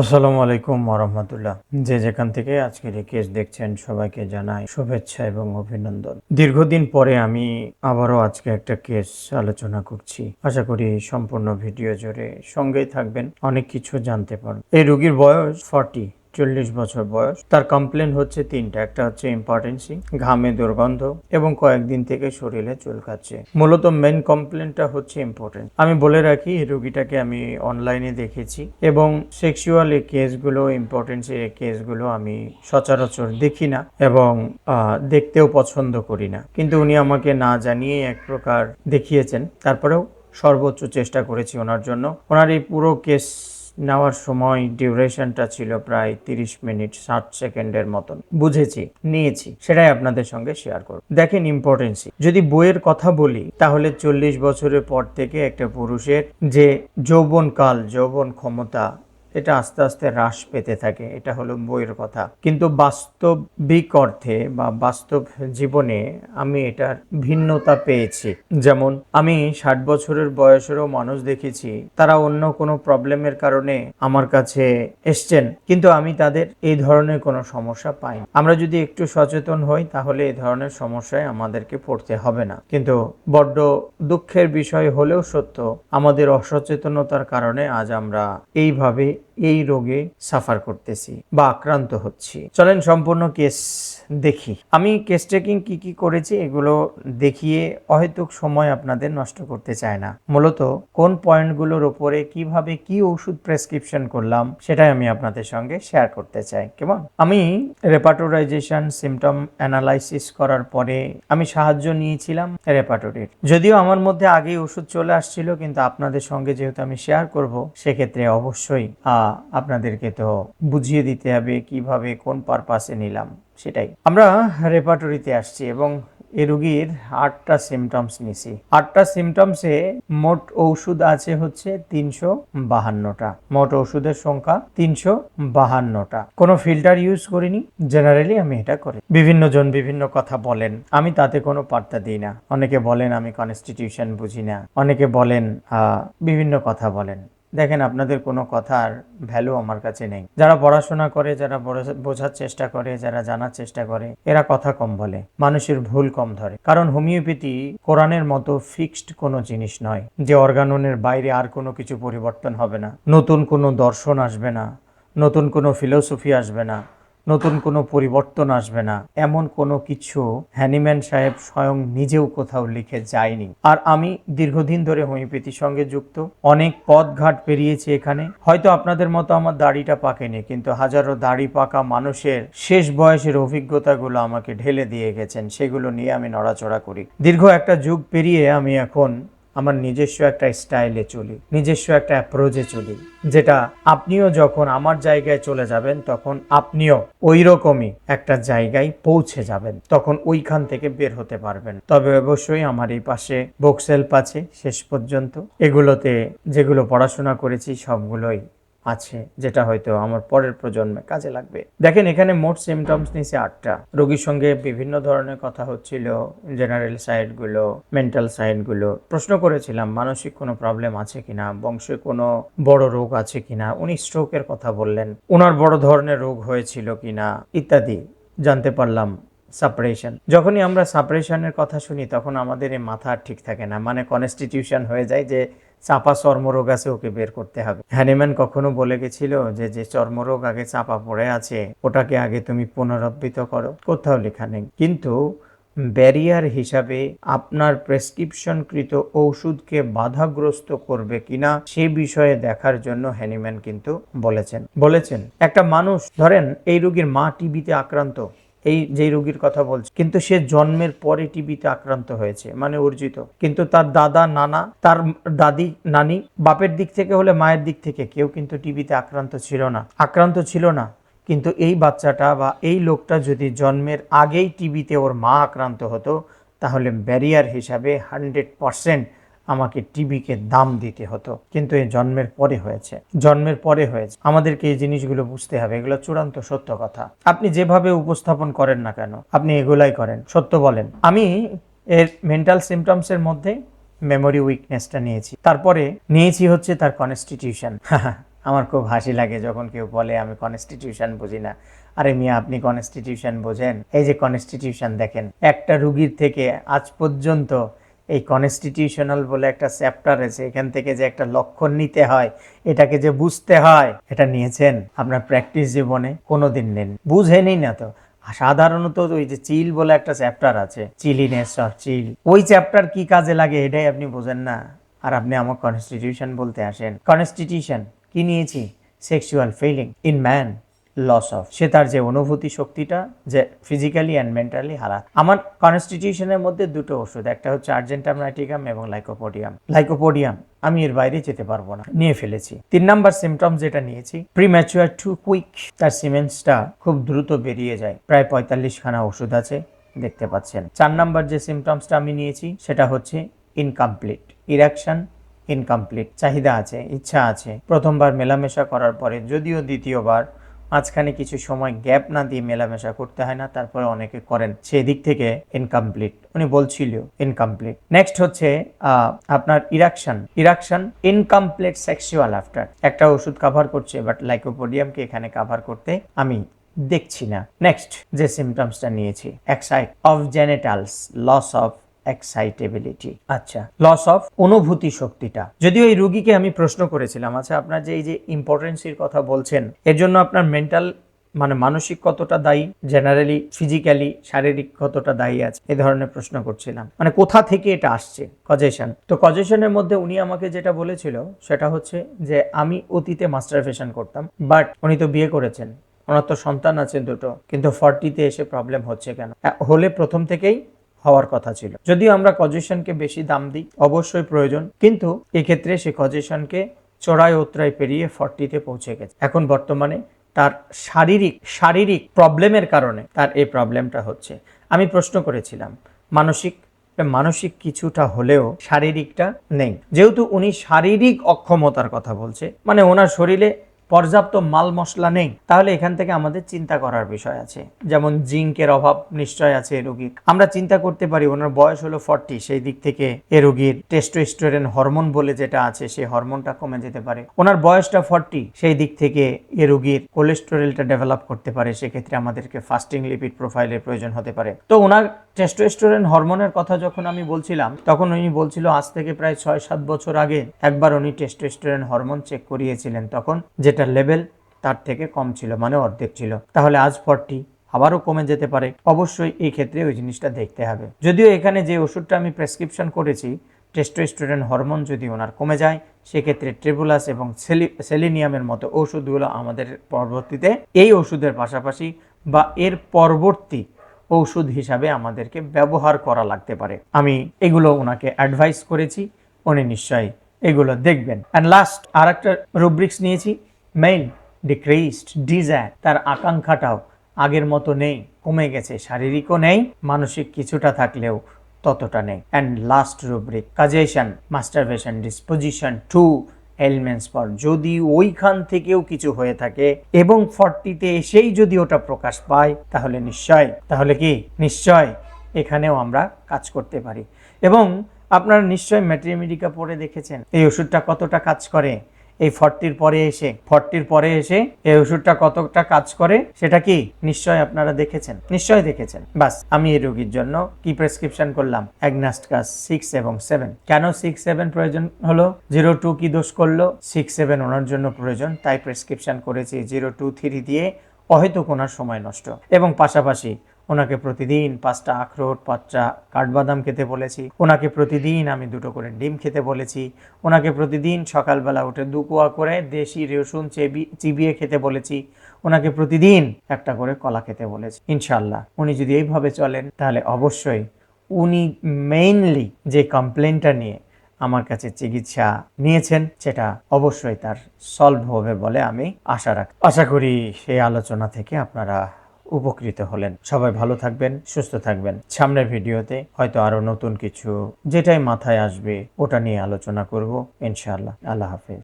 আসসালামু আলাইকুম ওরহমতুল্লাহ যে যেখান থেকে আজকের এই কেস দেখছেন, সবাইকে জানাই শুভেচ্ছা এবং অভিনন্দন। দীর্ঘদিন পরে আমি আবারও আজকে একটা কেস আলোচনা করছি। আশা করি সম্পূর্ণ ভিডিও জুড়ে সঙ্গেই থাকবেন, অনেক কিছু জানতে পারবেন। এই রুগীর বয়স ফর্টি চল্লিশ বছর বয়স। তার কমপ্লেন হচ্ছে তিনটা। একটা হচ্ছে ইম্পর্টেন্সি ঘামে দুর্গন্ধ এবং কয়েকদিন থেকে শরীরে চুলকাচ্ছে মূলত মেন কমপ্লেনটা হচ্ছে ইম্পর্টেন্ট আমি বলে রাখি, এই রোগীটাকে আমি অনলাইনে দেখেছি এবং সেক্সুয়াল এই কেসগুলো ইম্পর্টেন্সি এই কেসগুলো আমি সচরাচর দেখি না এবং দেখতেও পছন্দ করি না। কিন্তু উনি আমাকে না জানিয়ে এক প্রকার দেখিয়েছেন। তারপরেও সর্বোচ্চ চেষ্টা করেছি ওনার জন্য। ওনার এই পুরো কেস নেওয়ার সময় ডিউরেশনটা ছিল প্রায় তিরিশ মিনিট, ষাট সেকেন্ডের মতন। বুঝেছি, নিয়েছি, সেটাই আপনাদের সঙ্গে শেয়ার করব। দেখেন ইম্পর্টেন্সি যদি বইয়ের কথা বলি, তাহলে চল্লিশ বছরের পর থেকে একটা পুরুষের যে যৌবনকাল, যৌবন ক্ষমতা এটা আস্তে আস্তে হ্রাস পেতে থাকে, এটা হলো বইয়ের কথা। কিন্তু বাস্তবিক অর্থে বা বাস্তব জীবনে আমি এটার ভিন্নতা পেয়েছি। যেমন, আমি ষাট বছরের বয়সেরও মানুষ দেখেছি, তারা অন্য কোনো প্রবলেমের কারণে আমার কাছে এসছেন, কিন্তু আমি তাদের এই ধরনের কোনো সমস্যা পাই আমরা যদি একটু সচেতন হই, তাহলে এই ধরনের সমস্যায় আমাদেরকে পড়তে হবে না। কিন্তু বড্ড দুঃখের বিষয় হলেও সত্য, আমাদের অসচেতনতার কারণে আজ আমরা এইভাবে এই রোগে সাফার করতেছি বা আক্রান্ত হচ্ছি। চলেন সম্পূর্ণ কেস দেখি। আমি কেস ট্রেকিং কি কি করেছি এগুলো দেখিয়ে অহেতুক সময় আপনাদের নষ্ট করতে চায় না। মূলত কোন পয়েন্টগুলোর উপরে কীভাবে কি ওষুধ প্রেসক্রিপশন করলাম সেটাই আমি আপনাদের সঙ্গে শেয়ার করতে চাই। কেমন? আমি রেপাটোরাইজেশন সিমটম অ্যানালাইসিস করার পরে আমি সাহায্য নিয়েছিলাম রেপাটোরির। যদিও আমার মধ্যে আগেই ওষুধ চলে আসছিল কিন্তু আপনাদের সঙ্গে যেহেতু আমি শেয়ার করব সেক্ষেত্রে অবশ্যই আহ, আপনাদেরকে তো বুঝিয়ে দিতে হবে কীভাবে কোন পারপাসে নিলাম, সেটাই। আমরা রেপাটরিতে আসছি এবং এ রুগীর আটটা সিমটমস নিছি। আটটা সিমটমসে মোট ঔষধ আছে হচ্ছে তিনশো বাহান্নটা। মোট ওষুধের সংখ্যা তিনশো বাহান্নটা। কোনো ফিল্টার ইউজ করিনি জেনারেলি আমি এটা করি। বিভিন্ন জন বিভিন্ন কথা বলেন, আমি তাতে কোনো পাত্তা দিই না। অনেকে বলেন, আমি কনস্টিটিউশন বুঝি না। অনেকে বলেন বিভিন্ন কথা বলেন। দেখেন, আপনাদের কোনো কথার ভ্যালু আমার কাছে নেই। যারা পড়াশোনা করে, যারা বোঝার চেষ্টা করে, যারা জানার চেষ্টা করে, এরা কথা কম বলে, মানুষের ভুল কম ধরে। কারণ হোমিওপ্যাথি কোরআনের মতো ফিক্সড কোনো জিনিস নয়, যে অর্গাননের বাইরে আর কোনো কিছু পরিবর্তন হবে না। নতুন কোনো দর্শন আসবে না, নতুন কোনো ফিলোসফি আসবে না। নতুন কোনো পরিবর্তন আসবে না। এমন কোনো কিছু হ্যানিম্যান সাহেব স্বয়ং নিজেও কোথাও লিখে যায়নি। আর আমি দীর্ঘদিন ধরে হোমিওপ্যাথির সঙ্গে যুক্ত। অনেক পথ ঘাট পেরিয়েছি এখানে। হয়তো আপনাদের মতো আমার দাড়িটা পাকেনি, কিন্তু হাজারো দাড়ি পাকা মানুষের শেষ বয়সের অভিজ্ঞতাগুলো আমাকে ঢেলে দিয়ে গেছেন। সেগুলো নিয়ে আমি নড়াচড়া করি। দীর্ঘ একটা যুগ পেরিয়ে আমি এখন আমার নিজস্ব একটা স্টাইলে চলি, নিজস্ব একটা অ্যাপ্রোচে চলি, যেটা আপনিও যখন আমার জায়গায় চলে যাবেন, তখন আপনিও ওই রকমই একটা জায়গায় পৌঁছে যাবেন, তখন ওইখান থেকে বের হতে পারবেন। তবে অবশ্যই আমার এই পাশে বক্সেল্প আছে, শেষ পর্যন্ত। এগুলোতে যেগুলো পড়াশোনা করেছি, সবগুলোই আছে, যেটা হয়তো আমার পরের প্রজন্মে কাজে লাগবে। দেখেন, এখানে মোট সিমটমস নিছে আটটা। রোগীর সঙ্গে বিভিন্ন ধরনের কথা হচ্ছিল জেনারেল সাইডগুলো মেন্টাল সাইডগুলো প্রশ্ন করেছিলাম, মানসিক কোনো প্রবলেম আছে কিনা? বংশে কোনো বড় রোগ আছে কিনা? উনি স্ট্রোকের কথা বললেন। ওনার বড় ধরনের রোগ হয়েছিল কিনা? ইত্যাদি। জানতে পারলাম সাপারেশন যখনই আমরা সাপারেশনের কথা শুনি, তখন আমাদের এই মাথা ঠিক থাকে না। মানে কনস্টিটিউশন হয়ে যায় যে চাপা চর্মরোগ আছে, ওকে বের করতে হবে। হ্যানিম্যান কখনো বলে গেছিল যে যে চর্মরোগ আগে চাপা পড়ে আছে, ওটাকে আগে তুমি পুনরাবৃত করো। কোথাও লেখা নেই। কিন্তু ব্যারিয়ার হিসাবে আপনার প্রেসক্রিপশনকৃত ঔষধকে বাধাগ্রস্ত করবে কিনা, সে বিষয়ে দেখার জন্য হ্যানিম্যান কিন্তু বলেছেন। বলেছেন, একটা মানুষ, ধরেন এই রোগীর মা টিবিতে আক্রান্ত এই যে রোগীর কথা বলছি, কিন্তু সে জন্মের পরে টিবিতে আক্রান্ত হয়েছে মানে অর্জিত। কিন্তু তার দাদা, নানা, তার দাদি, নানি, বাপের দিক থেকে হলে মায়ের দিক থেকে কেউ কিন্তু টিবিতে আক্রান্ত ছিল না। আক্রান্ত ছিল না, কিন্তু এই বাচ্চাটা বা এই লোকটা যদি জন্মের আগেই টিবিতে ওর মা আক্রান্ত হতো, তাহলে ব্যারিয়ার হিসাবে হান্ড্রেড পারসেন্ট আমাকে টিবিকে দাম দিতে হতো। কিন্তু এই জন্মের পরে হয়েছে। জন্মের পরে হয়েছে। আমাদেরকে এই জিনিসগুলো বুঝতে হবে। এগুলো চূড়ান্ত সত্য কথা। আপনি যেভাবে উপস্থাপন করেন না কেন, আপনি এগুলাই করেন। সত্য বলেন। আমি এর মেন্টাল সিমটমসের মধ্যে মেমোরি উইকনেসটা নিয়েছি। তারপরে নিয়েছি হচ্ছে তার কনস্টিটিউশন আমার খুব হাসি লাগে যখন কেউ বলে, আমি কনস্টিটিউশন বুঝি না। আরে মিয়া, আপনি কনস্টিটিউশন বোঝেন? এই যে কনস্টিটিউশন দেখেন, একটা রুগীর থেকে আজ পর্যন্ত এই কনস্টিটিউশনাল বলে একটা চ্যাপ্টার আছে, এখান থেকে যে একটা লক্ষণ নিতে হয়, এটাকে যে বুঝতে হয়, এটা নিয়েছেন আপনার প্র্যাকটিস জীবনে, কোনোদিন নেন বুঝেনই না তো। সাধারণত ওই যে চিল বলে একটা চ্যাপ্টার আছে, চিলিনেস অর চিল, ওই চ্যাপ্টার কি কাজে লাগে এটাই আপনি বোঝেন না। আর আপনি আমার কনস্টিটিউশন বলতে আসেন। কনস্টিটিউশন কি নিয়েছি? Sexual feeling in man loss of সে তার যে অনুভূতি শক্তিটা, যে ফিজিক্যালি অ্যান্ড মেন্টালি হারাত। আমার কনস্টিটিউশনের মধ্যে দুটো ওষুধ, একটা হচ্ছে আর্জেন্টামনাইটিকাম এবং লাইকোপোডিয়াম লাইকোপোডিয়াম আমি এর বাইরে যেতে পারব না, নিয়ে ফেলেছি। তিন নাম্বার সিমটম যেটা নিয়েছি প্রিম্যাচুয়ার টু কুইক তার সিমেন্টসটা খুব দ্রুত বেরিয়ে যায়। প্রায় পঁয়তাল্লিশ খানা ওষুধ আছে, দেখতে পাচ্ছেন। চার নাম্বার যে সিমটমসটা আমি নিয়েছি, সেটা হচ্ছে ইনকমপ্লিট ইরেকশন ইনকমপ্লিট চাহিদা আছে, ইচ্ছা আছে। প্রথমবার মেলামেশা করার পরে, যদিও দ্বিতীয়বার মাঝখানে কিছু সময় গ্যাপ না দিয়ে মেলামেশা করতে হয় না, তারপরে অনেকে করেন সেই দিক থেকে ইনকমপ্লিট উনি বলছিল ইনকমপ্লিট নেক্সট হচ্ছে আপনার erection erection incomplete sexual after একটা ওষুধ কাভার করছে বাট লাইকোপোডিয়ামকে এখানে কাভার করতে আমি দেখছি না। নেক্সট যে সিমটমসটা নিয়েছি excite of genitals loss of excitability আচ্ছা লস অফ অনুভূতি শক্তিটা। যদিও এই রুগীকে আমি প্রশ্ন করেছিলাম আচ্ছা আপনার যে এই যে ইম্পর্টেন্সির কথা বলছেন, এর জন্য আপনার মেন্টাল মানে মানসিক কতটা দায়ী? জেনারেলি ফিজিক্যালি শারীরিক কতটা দায়ী আছে? এ ধরনের প্রশ্ন করছিলাম। মানে কোথা থেকে এটা আসছে? কজেশন তো কজেশনের মধ্যে উনি আমাকে যেটা বলেছিল, সেটা হচ্ছে যে আমি অতীতে মাস্টারফেশন করতাম বাট উনি তো বিয়ে করেছেন। ওনার তো সন্তান আছে দুটো, কিন্তু ফর্টিতে এসে প্রবলেম হচ্ছে কেন? হলে প্রথম থেকেই হওয়ার কথা ছিল। যদিও আমরা কজেশনকে বেশি দাম দিই, অবশ্যই প্রয়োজন। কিন্তু এক্ষেত্রে সে কজেশনকে চড়াই ওতরাই পেরিয়ে ফর্টিতে পৌঁছে গেছে। এখন বর্তমানে তার শারীরিক শারীরিক প্রবলেমের কারণে তার এই প্রবলেমটা হচ্ছে। আমি প্রশ্ন করেছিলাম, মানসিক মানসিক কিছুটা হলেও শারীরিকটা নেই। যেহেতু উনি শারীরিক অক্ষমতার কথা বলছে মানে ওনার শরীরে পর্যাপ্ত মাল মশলা নেই, তাহলে এখান থেকে আমাদের চিন্তা করার বিষয় আছে। যেমন জিঙ্কের অভাব নিশ্চয় আছে রোগীর। আমরা চিন্তা করতে পারি ওনার বয়স হলো ফর্টি সেই দিক থেকে এ রোগীর টেস্টোস্টেরন হরমোন বলে যেটা আছে, সেই হরমোনটা কমে যেতে পারে। ওনার বয়সটা ফর্টি সেই দিক থেকে এ রোগীর কোলেস্টেরলটা ডেভেলপ করতে পারে, সেক্ষেত্রে আমাদেরকে ফাস্টিং লিপিড প্রোফাইলের প্রয়োজন হতে পারে। তো ওনার টেস্টোস্টেরন হরমোনের কথা যখন আমি বলছিলাম, তখন উনি বলছিল, আজ থেকে প্রায় ছয় সাত বছর আগে একবার উনি টেস্টোস্টেরন হরমোন চেক করিয়েছিলেন। তখন যেটা লেভেল তার থেকে কম ছিল মানে অর্ধেক ছিল। তাহলে আজ ফর্টি আবারও কমে যেতে পারে। অবশ্যই এই ক্ষেত্রে ওই জিনিসটা দেখতে হবে। যদিও এখানে যে ওষুধটা আমি প্রেসক্রিপশন করেছি টেস্টোস্টেরন হরমোন যদি ওনার কমে যায়, সেক্ষেত্রে ট্রিবুলাস এবং সেলি সেলিনিয়ামের মতো ওষুধগুলো আমাদের পরবর্তীতে, এই ওষুধের পাশাপাশি বা এর পরবর্তী ঔষধ হিসাবে আমাদেরকে ব্যবহার করা লাগতে পারে। আমি এগুলো ওনাকে অ্যাডভাইস করেছি, উনি নিশ্চয়ই এগুলো দেখবেন। অ্যান্ড লাস্ট আর একটা রুব্রিক্স নিয়েছি মেইন ডিক্রিসড ডিজায়ার তার আকাঙ্ক্ষাটাও আগের মতো নেই, কমে গেছে, শারীরিকও নেই, মানসিক কিছুটা থাকলেও ততটা নেই। And last rubric causation masturbation disposition to elements পর। যদি ওইখান থেকেও কিছু হয়ে থাকে এবং ফর্টিতে এসেই যদি ওটা প্রকাশ পায়, তাহলে নিশ্চয়, তাহলে কি? নিশ্চয়, এখানেও আমরা কাজ করতে পারি। এবং আপনারা নিশ্চয় ম্যাট্রিমেডিকা পড়ে দেখেছেন। এই ওষুধটা কতটা কাজ করে? এই ফর্টির পরে এসে, ফর্টির পরে এসে এই ওষুধটা কতটা কাজ করে সেটা কি? নিশ্চয় আপনারা দেখেছেন। নিশ্চয় দেখেছেন। বাস, আমি এই রোগীর জন্য কি প্রেসক্রিপশন করলাম? অ্যাগনাস্ট অ্যাগনাস্টকাস সিক্স এবং সেভেন কেন সিক্স সেভেন প্রয়োজন হলো? জিরো টু কি দোষ করল? সিক্স সেভেন ওনার জন্য প্রয়োজন, তাই প্রেসক্রিপশন করেছি জিরো টু থ্রি দিয়ে অহেতুক ওনার সময় নষ্ট। এবং পাশাপাশি ওনাকে প্রতিদিন পাঁচটা আখরোট, পাঁচটা কাঠবাদাম খেতে বলেছি। ওনাকে প্রতিদিন আমি দুটো করে ডিম খেতে বলেছি। ওনাকে প্রতিদিন সকালবেলা উঠে দু কোয়া করে দেশি রসুন চেবি, চিবিয়ে খেতে বলেছি। ওনাকে প্রতিদিন একটা করে কলা খেতে বলেছি। ইনশাল্লাহ উনি যদি এইভাবে চলেন, তাহলে অবশ্যই উনি মেইনলি যে কমপ্লেনটা নিয়ে আমার কাছে চিকিৎসা নিয়েছেন, সেটা অবশ্যই তার সলভ হবে বলে আমি আশা রাখি আশা করি সেই আলোচনা থেকে আপনারা উপকৃত হলেন। সবাই ভালো থাকবেন, সুস্থ থাকবেন। সামনের ভিডিওতে হয়তো আরও নতুন কিছু যেটাই মাথায় আসবে ওটা নিয়ে আলোচনা করব। ইনশাআল্লাহ। আল্লাহ হাফেজ।